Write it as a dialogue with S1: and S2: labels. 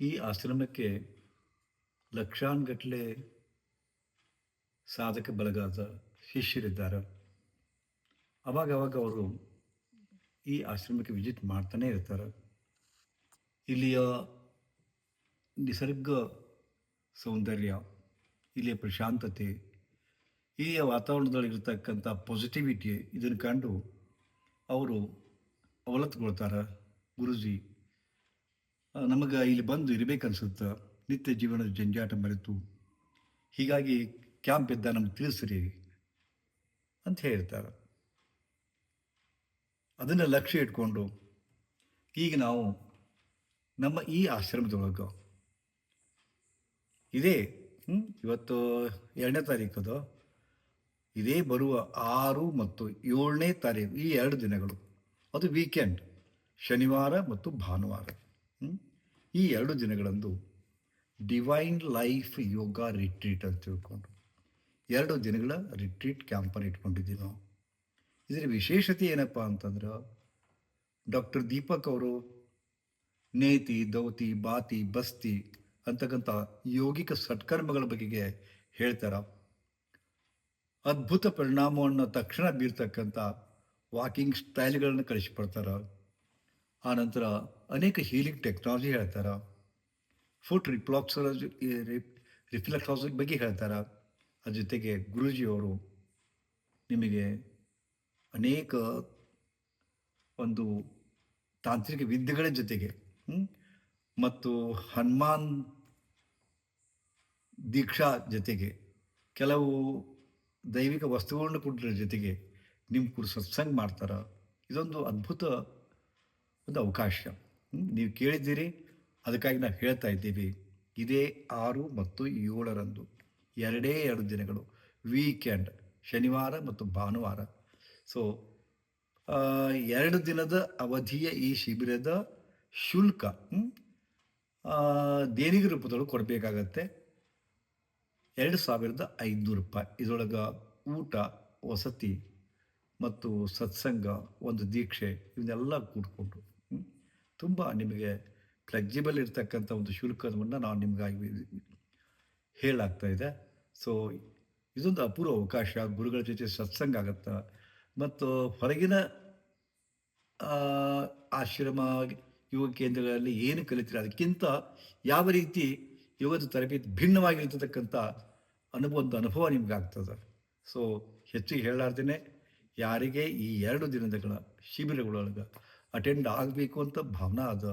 S1: ಈ ಆಶ್ರಮಕ್ಕೆ ಲಕ್ಷಾನ್ಗಟ್ಟಲೆ ಸಾಧಕ ಬಳಗದ ಶಿಷ್ಯರಿದ್ದಾರೆ. ಅವಾಗ ಅವಾಗ ಅವರು ಈ ಆಶ್ರಮಕ್ಕೆ ವಿಸಿಟ್ ಮಾಡ್ತಾನೆ ಇರ್ತಾರೆ. ಇಲ್ಲಿಯ ನಿಸರ್ಗ ಸೌಂದರ್ಯ, ಇಲ್ಲಿಯ ಪ್ರಶಾಂತತೆ, ಇಲ್ಲಿಯ ವಾತಾವರಣದೊಳಗಿರ್ತಕ್ಕಂಥ ಪಾಸಿಟಿವಿಟಿ ಇದನ್ನು ಕಂಡು ಅವರು ಅವಲತ್ತುಕೊಳ್ತಾರೆ ಗುರುಜಿ ನಮಗೆ ಇಲ್ಲಿ ಬಂದು ಇರಬೇಕನ್ಸುತ್ತೆ. ನಿತ್ಯ ಜೀವನದ ಜಂಜಾಟ ಮರೆತು. ಹೀಗಾಗಿ ಕ್ಯಾಂಪ್ ಇದ್ದ ನಮ್ಗೆ ತಿಳಿಸ್ರಿ ಅಂತ ಹೇಳ್ತಾರೆ. ಅದನ್ನು ಲಕ್ಷ್ಯ ಇಟ್ಕೊಂಡು ಈಗ ನಾವು ನಮ್ಮ ಈ ಆಶ್ರಮದೊಳಗೆ ಇದೇ ಇವತ್ತು ಎರಡನೇ ತಾರೀಕದು ಇದೇ ಬರುವ ಆರು ಮತ್ತು ಏಳನೇ ತಾರೀಕು ಈ ಎರಡು ದಿನಗಳು. ಅದು ವೀಕೆಂಡ್ ಶನಿವಾರ ಮತ್ತು ಭಾನುವಾರ? ಈ ಎರಡು ದಿನಗಳಂದು ಡಿವೈನ್ ಲೈಫ್ ಯೋಗ ರಿಟ್ರೀಟ್ ಅಂತ ತಿಳ್ಕೊಂಡು ಎರಡು ದಿನಗಳ ರಿಟ್ರೀಟ್ ಕ್ಯಾಂಪನ್ನು ಇಟ್ಕೊಂಡಿದ್ದೀವಿ ನಾವು. ಇದರ ವಿಶೇಷತೆ ಏನಪ್ಪ ಅಂತಂದ್ರೆ ಡಾಕ್ಟರ್ ದೀಪಕ್ ಅವರು ನೇತಿ, ದೌತಿ, ಬಾತಿ, ಬಸ್ತಿ ಅಂತಕ್ಕಂಥ ಯೋಗಿಕ ಸತ್ಕರ್ಮಗಳ ಬಗೆಗೆ ಹೇಳ್ತಾರ. ಅದ್ಭುತ ಪರಿಣಾಮವನ್ನು ತಕ್ಷಣ ಬೀರ್ತಕ್ಕಂಥ ವಾಕಿಂಗ್ ಸ್ಟೈಲ್ಗಳನ್ನು ಕಳಿಸಿಕೊಡ್ತಾರೆ. ಆನಂತರ ಅನೇಕ ಹೀಲಿಂಗ್ ಟೆಕ್ನಾಲಜಿ ಹೇಳ್ತಾರೆ. ಫುಟ್ ರಿಪ್ಲಾಕ್ಸಾಲಜಿ ರಿಫ್ಲೆಕ್ಸಾಲಜಿ ಬಗ್ಗೆ ಹೇಳ್ತಾರೆ. ಅದ್ರ ಜೊತೆಗೆ ಗುರೂಜಿಯವರು ನಿಮಗೆ ಅನೇಕ ಒಂದು ತಾಂತ್ರಿಕ ವಿದ್ಯೆಗಳ ಜೊತೆಗೆ ಮತ್ತು ಹನುಮಾನ್ ದೀಕ್ಷಾ ಜೊತೆಗೆ ಕೆಲವು ದೈವಿಕ ವಸ್ತುಗಳನ್ನು ಕೊಟ್ಟಿರೋ ಜೊತೆಗೆ ನಿಮ್ಮ ಕೂಡ ಸತ್ಸಂಗ ಮಾಡ್ತಾರೆ. ಇದೊಂದು ಅದ್ಭುತ ಒಂದು ಅವಕಾಶ. ನೀವು ಕೇಳಿದ್ದೀರಿ. ಅದಕ್ಕಾಗಿ ನಾವು ಹೇಳ್ತಾ ಇದ್ದೀವಿ. ಇದೇ ಆರು ಮತ್ತು ಏಳರಂದು, ಎರಡೇ ಎರಡು ದಿನಗಳು ವೀಕೆಂಡ್ ಶನಿವಾರ ಮತ್ತು ಭಾನುವಾರ. ಸೊ ಎರಡು ದಿನದ ಅವಧಿಯ ಈ ಶಿಬಿರದ ಶುಲ್ಕ ದೇಣಿಗೆ ರೂಪದೊಳಗೆ ಕೊಡಬೇಕಾಗತ್ತೆ. ಎರಡು ಸಾವಿರದ ಐದುನೂರು ರೂಪಾಯಿ. ಇದರೊಳಗೆ ಊಟ, ವಸತಿ ಮತ್ತು ಸತ್ಸಂಗ, ಒಂದು ದೀಕ್ಷೆ, ಇವನ್ನೆಲ್ಲ ಕೂಡಿಕೊಂಡು. ತುಂಬ ನಿಮಗೆ ಫ್ಲೆಕ್ಸಿಬಲ್ ಇರ್ತಕ್ಕಂಥ ಒಂದು ಶುಲ್ಕವನ್ನು ನಾವು ನಿಮಗಾಗಿ ಹೇಳಾಗ್ತಾ ಇದೆ. ಸೊ ಇದೊಂದು ಅಪೂರ್ವ ಅವಕಾಶ. ಗುರುಗಳ ಜೊತೆ ಸತ್ಸಂಗ ಆಗುತ್ತೆ. ಮತ್ತು ಹೊರಗಿನ ಆಶ್ರಮ, ಯೋಗ ಕೇಂದ್ರಗಳಲ್ಲಿ ಏನು ಕಲಿತೀರ? ಅದಕ್ಕಿಂತ ಯಾವ ರೀತಿ ಯೋಗದ ತರಬೇತಿ ಭಿನ್ನವಾಗಿರ್ತಕ್ಕಂಥ ಅನುಭವ, ಒಂದು ಅನುಭವ ನಿಮ್ಗೆ ಆಗ್ತದೆ. ಸೊ ಹೆಚ್ಚಿಗೆ ಹೇಳಲಾರ್ದೇನೆ, ಯಾರಿಗೆ ಈ ಎರಡು ದಿನಗಳ ಶಿಬಿರಗಳೊಳಗೆ ಅಟೆಂಡ್ ಆಗಬೇಕು ಅಂತ ಭಾವನಾ ಅದ.